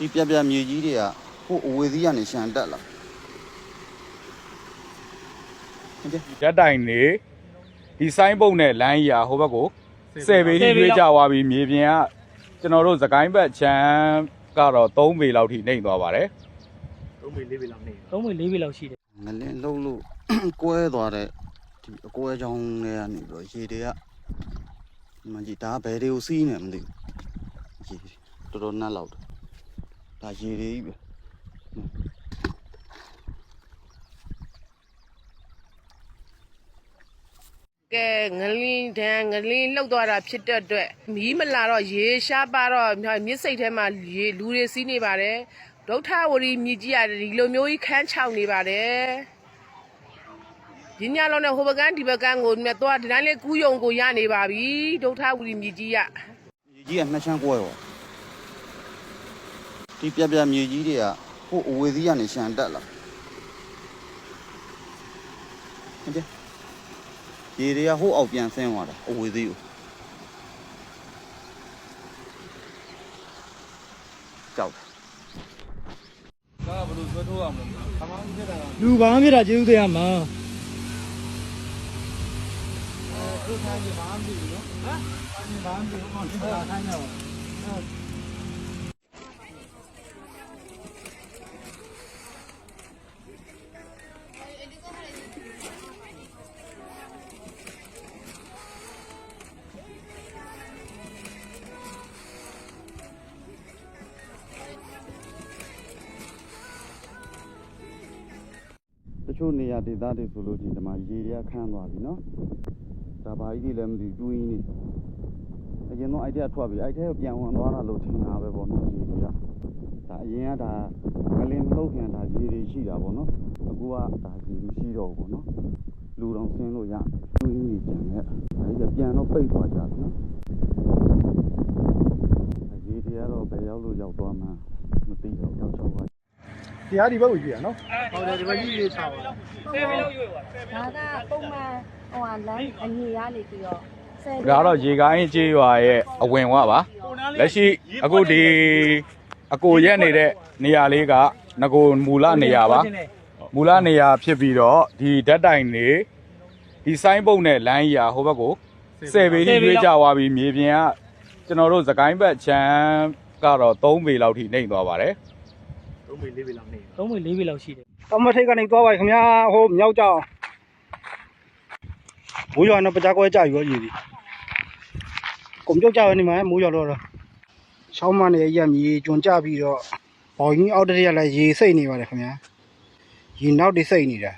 ဒီပြပြမြေကြီးတွေကဟိုအဝေးသီးကနေရှန်တက်လာဟုတ်တယ်ရက်တိုင်နေဒီဆိုင်းပုံနဲ့လမ်းကြီးอ่ะဟိုဘက်ကိုဆယ်ပေထိရွေးကြသွားပြီးမြေပြင်ကကျွန်တော်တို့သကိုင်းဘက်ချမ်းကတော့3ပေလောက်ထိနှိမ့်သွားပါတယ်3ပေ4ပေလောက်နေသုံးပေ၄ပေလောက်ရှိတယ်ငလင်းလှုပ်လို့ကွဲသွားတဲ့ဒီအကွဲချောင်းတွေကနေပြီးတော့ရေတွေကဒီမကြီးဒါကဘယ်တွေကိုစီးနေမသိဘူးရေတော်တော်နတ်လောက်တယ် ဒါရေတွေကြီးပဲကဲငလင်းတန်းငလင်းလှုပ်သွားတာဖြစ်တဲ့အတွက်မီးမလာတော့ရေရှားပါတော့မြစ်စိတ်ထဲမှာရေလူတွေစီးနေပါတယ်ဒုဋ္ဌဝရီမြစ်ကြီးရတယ်ဒီလိုမျိုးကြီးခန်းချောင်နေပါတယ်ဒီညလုံးနဲ့ဟိုဘကန်ဒီဘကန်ကိုမြတ်သွားဒီတိုင်းလေးကူးယုံကိုရနေပါပြီဒုဋ္ဌဝရီမြစ်ကြီးရမြေကြီးကနှစ်ချမ်းကွဲရော ဒီပြပြမြေကြီးတွေကဟိုအဝေးသီးကနေရှန်တက်လာဟုတ်တယ်ရေတွေကဟိုအောက်ပြန်ဆင်းသွားတာအဝေးသီးကိုကြောက်တယ်ဒါကဘယ်လိုဆွဲထိုးရမလဲလူဘာမှဖြစ်တာကျေးဇူးတရားမှာတ ချို့နေရာဒေသတွေဆိုလို့ချင်းဒီမှာရေတွေကခန်းသွားပြီနော်ဒါဘာကြီးတွေလည်းမသိဘူးတွင်းနေအရင်တော့အဲ့တဲ့ထွက်ပြီအဲ့တဲ့ပြန်ဝင်သွားတာလို့ထင်တာပဲပေါ့နော်ရေတွေကဒါအရင်ကဒါငလင်မလို့ခင်ဒါရေတွေရှိတာပေါ့နော်အခုကဒါရေမရှိတော့ဘူးပေါ့နော်လူတော်ဆင်းလို့ရတွင်းနေကြတယ်အဲ့ဒီပြန်တော့ပိတ်သွားကြပြီနော်ရေတွေကတော့ဘယ်ရောက်လို့ရောက်သွားမှမသိတော့ရောက်ချောက်ပါ တရားဒီဘက်ကိုကြည့်ရနော်ဟုတ်တယ်ဒီဘက်ကြီးလေးချောင်း10ပေလောက်ရွေ့သွားဒါကပုံမှန်ဟိုဟာလမ်းအညီရနေပြီးတော့ဆယ်ဒါကတော့ရေကိုင်းကျေးရွာရဲ့အဝင်ဝပါလက်ရှိအခုဒီအကိုရက်နေတဲ့နေရာလေးကငကိုမူလနေရာပါမူလနေရာဖြစ်ပြီးတော့ဒီဓာတ်တိုင်နေဒီဆိုင်းပုံနဲ့လမ်းကြီးอ่ะဟိုဘက်ကိုဆယ်ပေထိရွေးကြသွားပြီးမြေပြင်ကကျွန်တော်တို့သကိုင်းဘက်ချမ်းကတော့3ပေလောက်ထိနှိမ့်သွားပါတယ်3ပေ4ပေလောက်နေ သုံးပေ၄ပေလောက်ရှိတယ်အမထိတ်ကနေသွားပါခင်ဗျာဟိုမြောက်ကြောင်မိုးရွာတော့ပကြားကွဲကြယူရောရည်ပြီကုန်ပြုတ်ကြရနေမှာမိုးရွာတော့တော့ချောင်းမနေရမြေကျွံကြပြီးတော့ဘောင်ကြီးအောက်တရရလည်းရေစိတ်နေပါတယ်ခင်ဗျာရေနောက်တိစိတ်နေတာ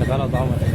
တကားတော့တောင်းပါတယ်